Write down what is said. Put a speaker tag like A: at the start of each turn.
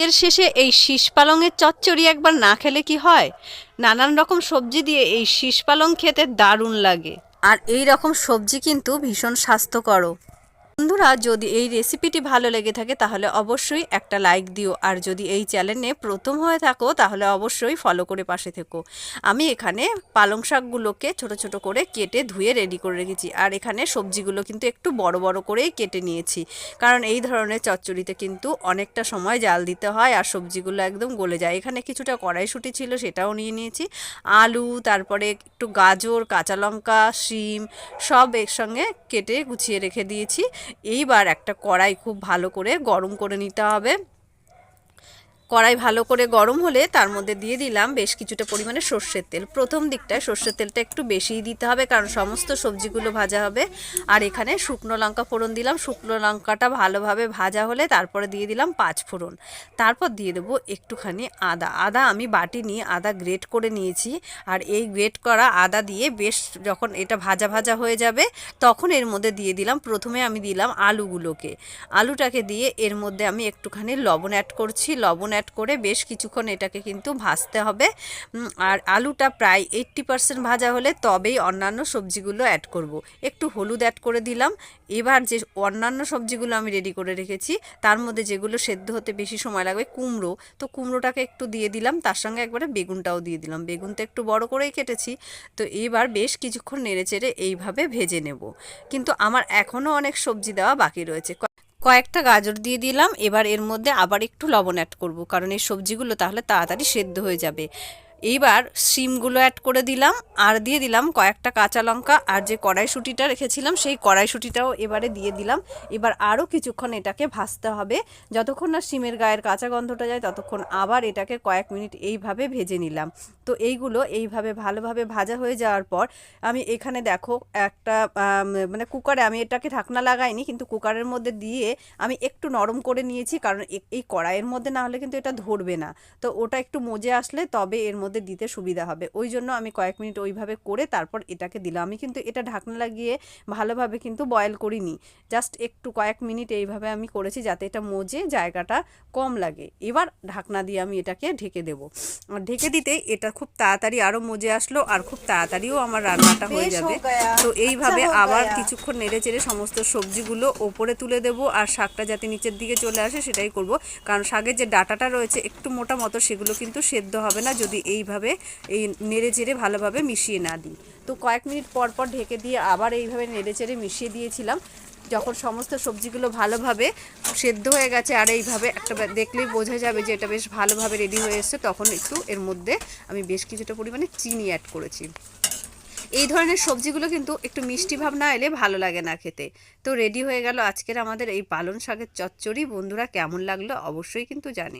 A: এর শেষে এই শীষ পালংয়ের চচ্চড়ি একবার না খেলে কি হয়? নানান রকম সবজি দিয়ে এই শীষ পালং খেতে দারুণ লাগে। আর এই রকম সবজি কিন্তু ভীষণ স্বাস্থ্যকরও। বন্ধুরা, যদি এই রেসিপিটি ভালো লেগে থাকে, তাহলে অবশ্যই একটা লাইক দিও। আর যদি এই চ্যানেলে প্রথম হয়ে থাকো, তাহলে অবশ্যই ফলো করে পাশে থেকো। আমি এখানে পালং শাকগুলোকে ছোট ছোট করে কেটে ধুয়ে রেডি করে রেখেছি। আর এখানে সবজিগুলো কিন্তু একটু বড় বড় করেই কেটে নিয়েছি। কারণ এই ধরনের চচ্চড়িতে কিন্তু অনেকটা সময় জাল দিতে হয় আর সবজিগুলো একদম গলে যায়। এখানে কিছুটা কড়াইশুঁটি ছিল, সেটাও নিয়ে নিয়েছি। আলু, তারপরে একটু গাজর, কাঁচা লঙ্কা, শিম, সব একসঙ্গে কেটে গুছিয়ে রেখে দিয়েছি। এইবার একটা কড়াই খুব ভালো করে গরম করে নিতে হবে। কড়াই ভালো করে গরম হলে তার মধ্যে দিয়ে দিলাম বেশ কিছুটা পরিমাণে সর্ষের তেল। প্রথম দিকটায় সর্ষের তেলটা একটু বেশিই দিতে হবে কারণ সমস্ত সবজিগুলো ভাজা হবে। আর এখানে শুকনো লঙ্কা ফোড়ন দিলাম। শুকনো লঙ্কাটা ভালোভাবে ভাজা হলে তারপরে দিয়ে দিলাম পাঁচ ফোড়ন। তারপর দিয়ে দেবো একটুখানি আদা। আদা আমি বাটি নিয়ে আদা গ্রেট করে নিয়েছি। আর এই গ্রেট করা আদা দিয়ে বেশ যখন এটা ভাজা ভাজা হয়ে যাবে তখন এর মধ্যে দিয়ে দিলাম। প্রথমে আমি দিলাম আলুগুলোকে। আলুটাকে দিয়ে এর মধ্যে আমি একটুখানি লবণ অ্যাড করছি। লবণ অ্যাড করে বেশ কিছুক্ষণ এটাকে কিন্তু ভাজতে হবে। আর আলুটা প্রায় এইট্টি পার্সেন্ট ভাজা হলে তবেই অন্যান্য সবজিগুলো অ্যাড করব। একটু হলুদ অ্যাড করে দিলাম। এবার যে অন্যান্য সবজিগুলো আমি রেডি করে রেখেছি, তার মধ্যে যেগুলো সেদ্ধ হতে বেশি সময় লাগবে, কুমড়ো। তো কুমড়োটাকে একটু দিয়ে দিলাম, তার সঙ্গে একবারে বেগুনটাও দিয়ে দিলাম। বেগুন তো একটু বড় করেই কেটেছি। তো এবার বেশ কিছুক্ষণ নেড়ে চেড়ে এইভাবে ভেজে নেব। কিন্তু আমার এখনও অনেক সবজি দেওয়া বাকি রয়েছে। কয়েকটা গাজর দিয়ে দিলাম, এবার এর মধ্যে আবার একটু লবণ অ্যাড করব। কারণ এই সবজিগুলো তাহলে তাড়াতাড়ি সেদ্ধ হয়ে যাবে। এইবার শিমগুলো অ্যাড করে দিলাম, আর দিয়ে দিলাম কয়েকটা কাঁচা লঙ্কা, আর যে কড়াইশুঁটিটা রেখেছিলাম সেই কড়াইশুঁটিটাও এবারে দিয়ে দিলাম। এবার আরও কিছুক্ষণ এটাকে ভাজতে হবে। যতক্ষণ না শিমের গায়ের কাঁচা গন্ধটা যায়, ততক্ষণ আবার এটাকে কয়েক মিনিট এইভাবে ভেজে নিলাম। তো এইগুলো এইভাবে ভালোভাবে ভাজা হয়ে যাওয়ার পর, আমি এখানে দেখো একটা মানে কুকারে আমি এটাকে ঢাকনা লাগাইনি, কিন্তু কুকারের মধ্যে দিয়ে আমি একটু নরম করে নিয়েছি, কারণ এই কড়াইয়ের মধ্যে না হলে কিন্তু এটা ধরবে না। তো ওটা একটু মজে আসলে তবে এর মধ্যে দিতে সুবিধা হবে। ওই জন্য আমি কয়েক মিনিট ওইভাবে করে তারপর এটাকে দিলাম। আমি কিন্তু এটা ঢাকনা লাগিয়ে ভালোভাবে কিন্তু বয়েল করিনি। জাস্ট একটু কয়েক মিনিট এইভাবে আমি করেছি যাতে এটা মজে জায়গাটা কম লাগে। এবার ঢাকনা দিয়ে আমি এটাকে ঢেকে দেব। আর ঢেকে দিতে এটা খুব তাড়াতাড়ি আরও মজে আসলো আর খুব তাড়াতাড়িও আমার রান্নাটা হয়ে যাবে। তো এইভাবে আবার কিছুক্ষণ নেড়ে চেড়ে সমস্ত সবজিগুলো ওপরে তুলে দেবো আর শাকটা যাতে নিচের দিকে চলে আসে সেটাই করব। কারণ শাকের যে ডাটাটা রয়েছে একটু মোটা মতো সেগুলো কিন্তু সেদ্ধ হবে না। যদি এইভাবে, এই নেড়ে চেড়ে ভালোভাবে মিশিয়ে না দিই। তো কয়েক মিনিট পর পর ঢেকে দিয়ে আবার এইভাবে নেড়ে চেড়ে মিশিয়ে দিয়েছিলাম। যখন সমস্ত সবজিগুলো ভালোভাবে সেদ্ধ হয়ে গেছে আর এইভাবে একটা দেখলেই বোঝা যাবে যে এটা বেশ ভালোভাবে রেডি হয়ে এসছে, তখন একটু এর মধ্যে আমি বেশ কিছুটা পরিমাণে চিনি অ্যাড করেছি। এই ধরনের সবজিগুলো কিন্তু একটু মিষ্টি ভাব না এলে ভালো লাগে না খেতে। তো রেডি হয়ে গেল আজকের আমাদের এই পালন শাকের চচ্চড়ি। বন্ধুরা, কেমন লাগল অবশ্যই কিন্তু জানি।